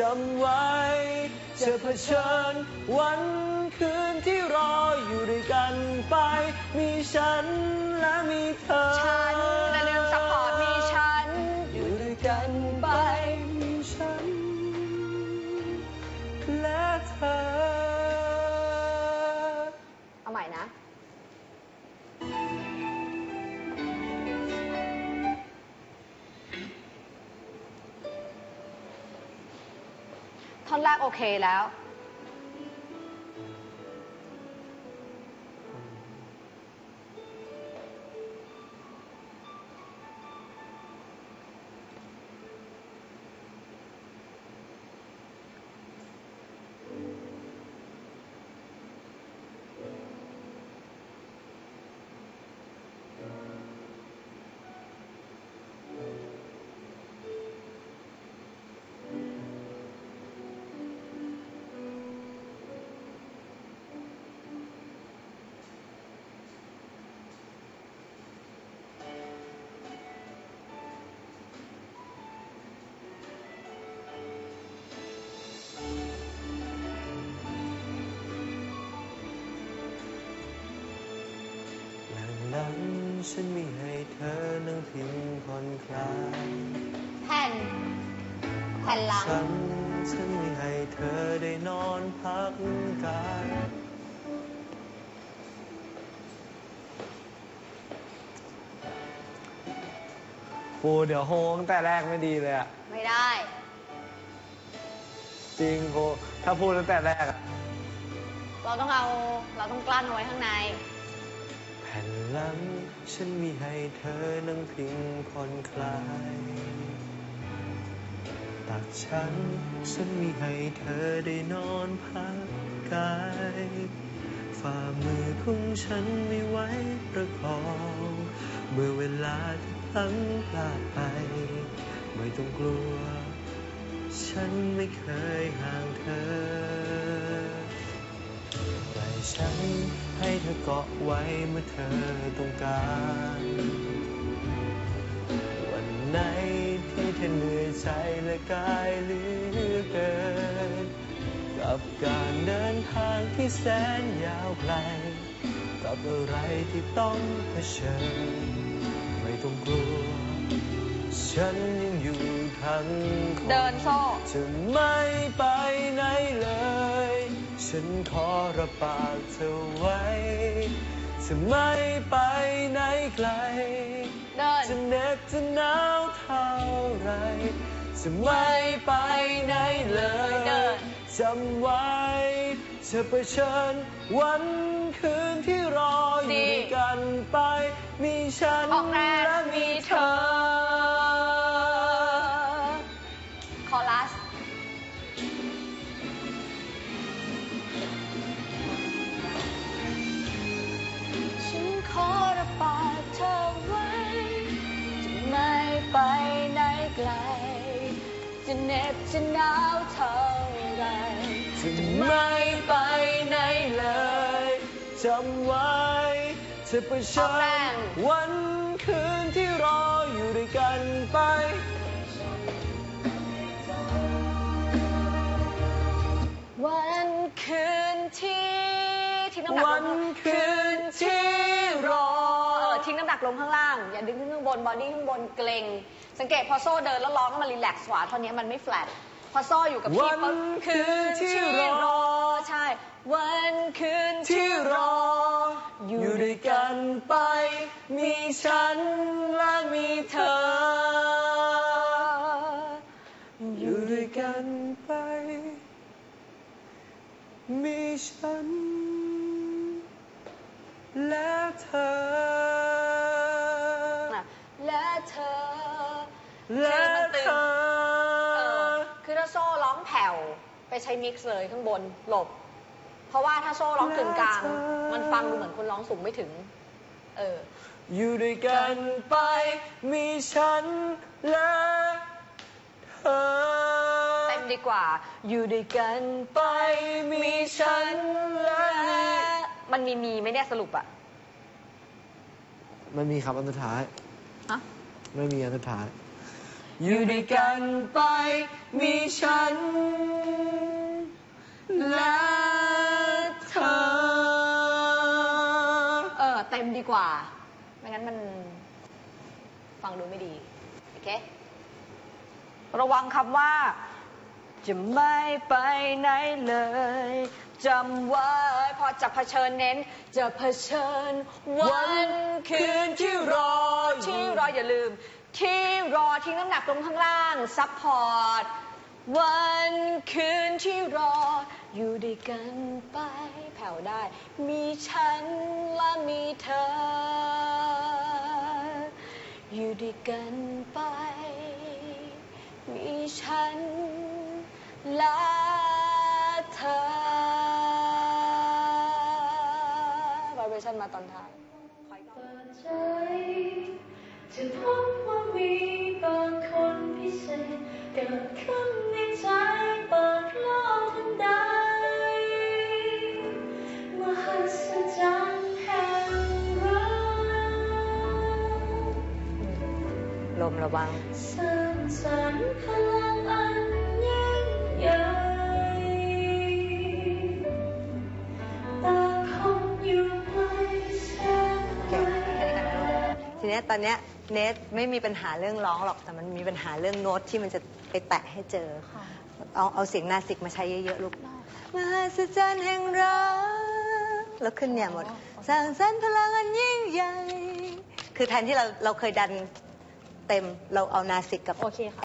จำไว้จะเผชิญวันคืนที่รออยู่ด้วยกันไป มีฉันและมีเธอ ฉันแลืมซัพพอ ท่อนแรกโอเคแล้ว อนั่งพิงผ่อนคลายแผ่น แผ่นหลัง ฉันฉันมีให้เธอได้นอนพักกายปูเดี๋ยวโฮตั้งแต่แรกไม่ดีเลยอะไม่ได้ จริงโฮถ้าพูดตั้งแต่แรกอะเราต้องเอา เราต้องกลั้นเอาไว้ข้างในแผ่น หลัง ฉันมีให้เธอนั่งพิงผ่อนคลายตักฉัน ฉันมีให้เธอได้นอนพักกายฝ่ามือของฉันไม่ไหวประคอง เมื่อเวลาที่พลั้งพลาดไป ไม่ต้องกลัว ฉันไม่เคยห่างเธอ อเกาะไว้เมื่อเธอต้องการ วันไหนที่เธอเหนื่อยใจและกายเหลือเกิน กับการเดินทางที่แสนยาวไกล กับอะไรที่ต้องเผชิญ ไม่ต้องกลัว ฉันยังอยู่ทั้งคนเดินโซ่ จะไม่ไปไหนเลย ฉันขอรับปากเธอไว้จะไม่ไปไหนไกล เดิน จะเหน็บจะหนาวเท่าไรจะไม่ไปไหนเลเดิยน จำไว้จะเผชิญวันคืนที่รออยู่ด้วยกันไป มีฉันออกแรงและมีเธอ ไม่ไปไหนไกล จะเหน็บจะหนาวเท่าไรจะไม่ไปไหนเลยจำไว้จะเผชิออกแรญงวันคืนที่รออยู่ด้วยกันไปวันคืนที่ทิ้งน้ำหนักวัลนงคืน กลงข้างล่าง อย่าดึงขึ้นข้างบนบอดี้ข้างบนเกร็งสังเกตพอโซ่เดินแล้วร้องให้มันรีแลกซ์ขวาท่อนนี้มันไม่แฟลตพอโซ่อยู่กับที่วันปุ๊บคืนที่รอใช่ วันคืนที่รอ อยู่ด้วยกันไป มีฉันและมีเธอ และเธอเออคือถ้าโซ่ร้องแผ่วไปใช้มิกซ์เลยข้างบนหลบ เพราะว่าถ้าโซ่ร้องกึ่งกลาง มันฟังดูเหมือนคนร้องสูงไม่ถึง เออ อยู่ด้วยกันไป มีฉันและเธอเต็มดีกว่า อยู่ด้วยกันไป มีฉันและมันมีมีไหมเนี่ยสรุปอะมันมีคำอันสุดท้าย ฮะ ไม่มีอันสุดท้าย อยู่ด้วยกันไปมีฉัน และเธอ เออเต็มดีกว่า ไม่งั้นมันฟังดูไม่ดี โอเค ระวังคำว่า จะไม่ไปไหนเลยจำไว้พอจะเผชิญเน้น จะเผชิญวันคืนที่รอที่รออย่าลืม ที่รอทิ้งน้ำหนักลงข้างล่าง ซัพพอร์ต วันคืนที่รอ อยู่ด้วยกันไป แผ่วได้ มีฉันและมีเธอ อยู่ด้วยกันไป มีฉันและเธอ v า b เ a ชันมาตอนท้าย ดขึ้นในใจเปิดโลกทันใด มหัศจรรย์แห่งรักลมระวัง สร้างสรรค์พลังอันยิ่งใหญ่แต่คงอยู่ไกลแสนไกล ทีเนี้ยตอนเนี้ยเนทไม่มีปัญหาเรื่องร้องหรอกแต่มันมีปัญหาเรื่องโน้ตที่มันจะ ไปแตะให้เจอ เอาเอาเสียงนาสิกมาใช้เยอะๆลูกมหัศจรรย์แห่งรักแล้วขึ้นเนี่ยหมดสร้างสรรค์พลังอันยิ่งใหญ่ คือแทนที่เราเราเคยดันเต็มเราเอานาสิกกับโอเคค่ะ